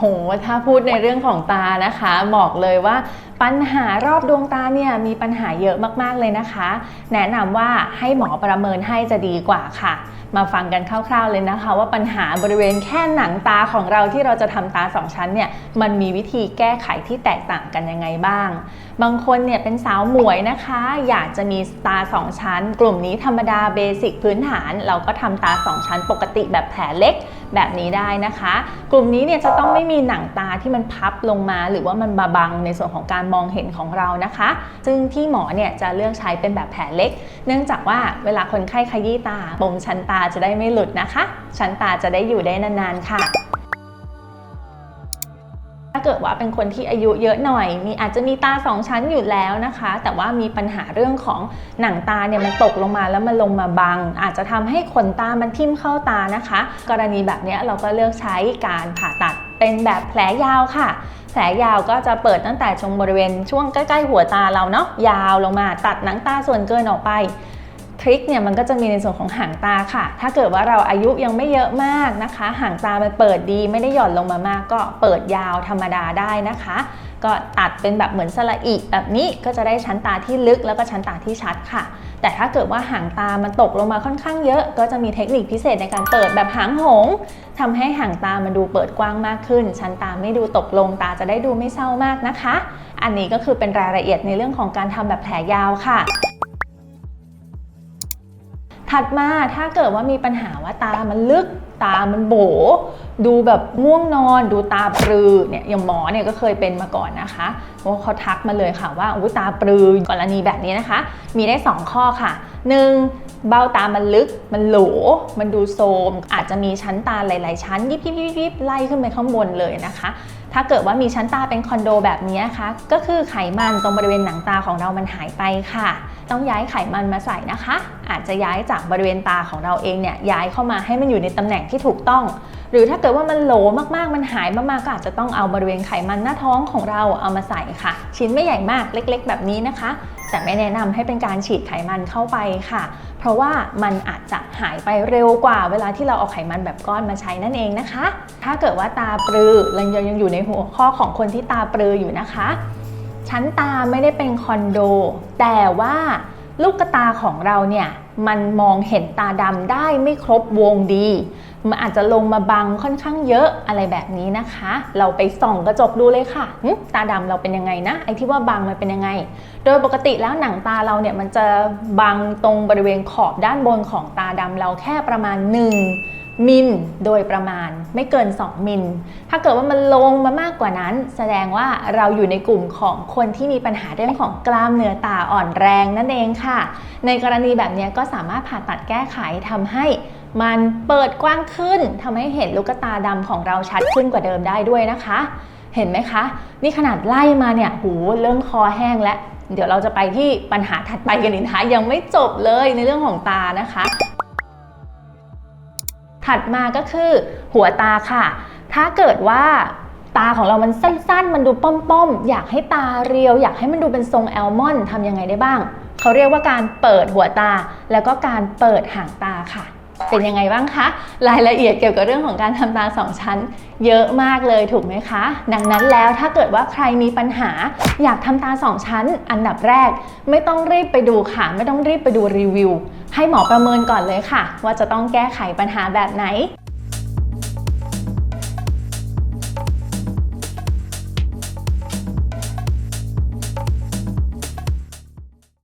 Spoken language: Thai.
โห ถ้าพูดในเรื่องของตานะคะ บอกเลยว่าปัญหารอบดวงตาเนี่ยมีปัญหาเยอะมากๆเลยนะคะ แนะนำว่าให้หมอประเมินให้จะดีกว่าค่ะ มาฟังกันคร่าวๆเลยนะคะ ว่าปัญหาบริเวณแค่หนังตาของเราที่เราจะทำตาสองชั้นเนี่ยมันมีวิธีแก้ไขที่แตกต่างกันยังไงบ้าง บางคนเนี่ยเป็นสาวหมวยนะคะ อยากจะมีตาสองชั้น กลุ่มนี้ธรรมดาเบสิกพื้นฐาน เราก็ทำตาสองชั้นปกติแบบแผลเล็ก แบบนี้ได้นะคะ กลุ่มนี้เนี่ยจะต้องไม่มีหนังตาที่มันพับลงมา หรือว่ามันบาบังในส่วนของการมองเห็นของเรานะคะ ซึ่งที่หมอเนี่ยจะเลือกใช้เป็นแบบแผลเล็ก เนื่องจากว่าเวลาคนไข้ขยี้ตาปมชั้นตาจะได้ไม่หลุดนะคะ ชั้นตาจะได้อยู่ได้นานๆค่ะ กิดว่าเป็นคนที่อายุเยอะหน่อย มีอาจจะมีตาสองชั้นอยู่แล้วนะคะ แต่ว่ามีปัญหาเรื่องของหนังตาเนี่ยมันตกลงมาแล้วมันลงมาบัง อาจจะทำให้ขนตามันทิ่มเข้าตานะคะ กรณีแบบนี้เราก็เลือกใช้การผ่าตัดเป็นแบบแผลยาวค่ะ แผลยาวก็จะเปิดตั้งแต่ตรงบริเวณช่วงใกล้ๆหัวตาเราเนาะยาวลงมาตัดหนังตาส่วนเกินออกไป ทริคเนี่ยมันก็จะมีในส่วนของหางตาค่ะ ถ้าเกิดว่าเราอายุยังไม่เยอะมากนะคะ หางตามันเปิดดีไม่ได้หย่อนลงมามาก ก็เปิดยาวธรรมดาได้นะคะ ก็ตัดเป็นแบบเหมือนสระอิแบบนี้ก็จะได้ชั้นตาที่ลึกแล้วก็ชั้นตาที่ชัดค่ะ แต่ถ้าเกิดว่าหางตามันตกลงมาค่อนข้างเยอะ ก็จะมีเทคนิคพิเศษในการเปิดแบบหางหงส์ทำให้หางตามันดูเปิดกว้างมากขึ้น ชั้นตาไม่ดูตกลงตาจะได้ดูไม่เศร้ามากนะคะ อันนี้ก็คือเป็นรายละเอียดในเรื่องของการทำแบบแผลยาวค่ะ ถัดมาถ้าเกิดว่ามีปัญหาว่าตามันลึกตามันโบ ดูแบบง่วงนอน ดูตาปรือเนี่ยอย่างหมอเนี่ยก็เคยเป็นมาก่อนนะคะว่าเขาทักมาเลยค่ะว่าอุ้ยตาปรือกรณีแบบนี้นะคะ มีได้ 2 ข้อค่ะ 1. เบ้าตามันลึก มันโหล มันดูโทมอาจจะมีชั้นตาหลาย ๆ ชั้น ยิบยิบยิบยิบไล่ขึ้นไปข้างบนเลยนะคะ ถ้าเกิดว่ามีชั้นตาเป็นคอนโดแบบนี้นะคะก็คือไขมันตรงบริเวณหนังตาของเรามันหายไปค่ะ ต้องย้ายไขมันมาใส่นะคะ อาจจะย้ายจากบริเวณตาของเราเองเนี่ยย้ายเข้ามาให้มันอยู่ในตำแหน่งที่ถูกต้อง หรือถ้าเกิดว่ามันโหลมากๆ มันหายมากๆก็อาจจะต้องเอาบริเวณไขมันหน้าท้องของเราเอามาใส่ค่ะ ชิ้นไม่ใหญ่มากเล็ก ๆ แบบนี้นะคะ แต่ไม่แนะนำให้เป็นการฉีดไขมันเข้าไปค่ะ เพราะว่ามันอาจจะหายไปเร็วกว่า เวลาที่เราเอาไขมันแบบก้อนมาใช้นั่นเองนะคะ ถ้าเกิดว่าตาปรือเรายังอยู่ในหัวข้อของคนที่ตาปรืออยู่นะคะ ชั้นตาไม่ได้เป็นคอนโด แต่ว่าลูกตาของเราเนี่ยมันมองเห็นตาดำได้ไม่ครบวงดี มันอาจจะลงมาบังค่อนข้างเยอะอะไรแบบนี้นะคะ เราไปส่องกระจกดูเลยค่ะ ตาดำเราเป็นยังไงนะ ไอ้ที่ว่าบังมันเป็นยังไง โดยปกติแล้วหนังตาเราเนี่ยมันจะบังตรงบริเวณขอบด้านบนของตาดำเราแค่ประมาณ 1 มิลโดยประมาณไม่เกิน 2 มิล ถ้าเกิดว่ามันลงมามากกว่านั้น แสดงว่าเราอยู่ในกลุ่มของคนที่มีปัญหาเรื่องของกล้ามเนื้อตาอ่อนแรงนั่นเองค่ะ ในกรณีแบบนี้ก็สามารถผ่าตัดแก้ไขทำให้มันเปิดกว้างขึ้นทำให้เห็นลูกตาดำของเราชัดขึ้นกว่าเดิมได้ด้วยนะคะ เห็นไหมคะ นี่ขนาดไล่มาเนี่ยหูเริ่มคอแห้งแล้วเดี๋ยวเราจะไปที่ปัญหาถัดไปกันอีกนะคะยังไม่จบเลยในเรื่องของตานะคะ ถัดมาก็คือหัวตาค่ะ ถ้าเกิดว่าตาของเรามันสั้นๆ มันดูป้อมๆ อยากให้ตาเรียว อยากให้มันดูเป็นทรงแอลมอนทำยังไงได้บ้าง เขาเรียกว่าการเปิดหัวตา แล้วก็การเปิดหางตาค่ะ เป็นยังไงบ้างคะ รายละเอียดเกี่ยวกับเรื่องของการทำตาสองชั้น เยอะมากเลยถูกไหมคะ ดังนั้นแล้วถ้าเกิดว่าใครมีปัญหา อยากทำตาสองชั้น อันดับแรก ไม่ต้องรีบไปดูค่ะ ไม่ต้องรีบไปดูรีวิว ให้หมอประเมินก่อนเลยค่ะ ว่าจะต้องแก้ไขปัญหาแบบไหน